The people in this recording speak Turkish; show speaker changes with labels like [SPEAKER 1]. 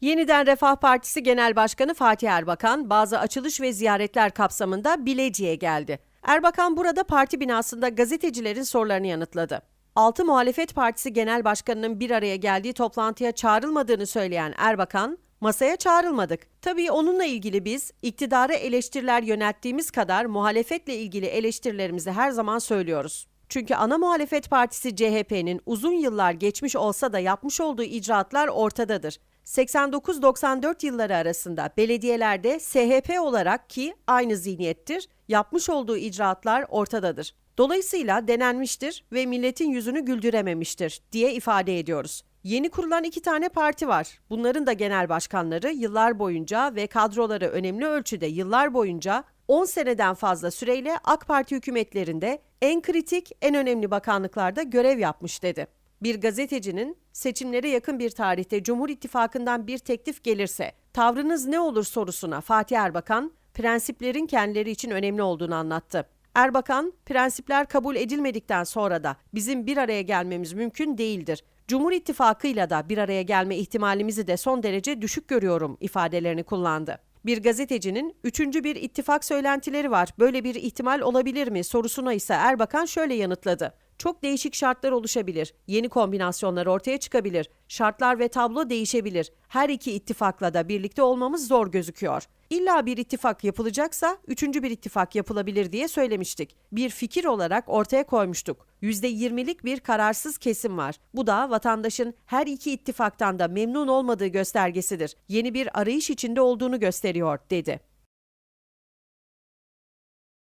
[SPEAKER 1] Yeniden Refah Partisi Genel Başkanı Fatih Erbakan bazı açılış ve ziyaretler kapsamında Bilecik'e geldi. Erbakan burada parti binasında gazetecilerin sorularını yanıtladı. Altı Muhalefet Partisi Genel Başkanı'nın bir araya geldiği toplantıya çağrılmadığını söyleyen Erbakan, masaya çağrılmadık. Tabii onunla ilgili biz iktidara eleştiriler yönelttiğimiz kadar muhalefetle ilgili eleştirilerimizi her zaman söylüyoruz. Çünkü ana muhalefet partisi CHP'nin uzun yıllar geçmiş olsa da yapmış olduğu icraatlar ortadadır. 89-94 yılları arasında belediyelerde SHP olarak ki aynı zihniyettir, yapmış olduğu icraatlar ortadadır. Dolayısıyla denenmiştir ve milletin yüzünü güldürememiştir diye ifade ediyoruz. Yeni kurulan iki tane parti var. Bunların da genel başkanları yıllar boyunca ve kadroları önemli ölçüde yıllar boyunca 10 seneden fazla süreyle AK Parti hükümetlerinde en kritik, en önemli bakanlıklarda görev yapmış dedi. Bir gazetecinin seçimlere yakın bir tarihte Cumhur İttifakı'ndan bir teklif gelirse tavrınız ne olur sorusuna Fatih Erbakan prensiplerin kendileri için önemli olduğunu anlattı. Erbakan, prensipler kabul edilmedikten sonra da bizim bir araya gelmemiz mümkün değildir. Cumhur İttifakı'yla da bir araya gelme ihtimalimizi de son derece düşük görüyorum ifadelerini kullandı. Bir gazetecinin üçüncü bir ittifak söylentileri var. Böyle bir ihtimal olabilir mi sorusuna ise Erbakan şöyle yanıtladı. Çok değişik şartlar oluşabilir. Yeni kombinasyonlar ortaya çıkabilir. Şartlar ve tablo değişebilir. Her iki ittifakla da birlikte olmamız zor gözüküyor. İlla bir ittifak yapılacaksa üçüncü bir ittifak yapılabilir diye söylemiştik. Bir fikir olarak ortaya koymuştuk. %20'lik bir kararsız kesim var. Bu da vatandaşın her iki ittifaktan da memnun olmadığı göstergesidir. Yeni bir arayış içinde olduğunu gösteriyor, dedi.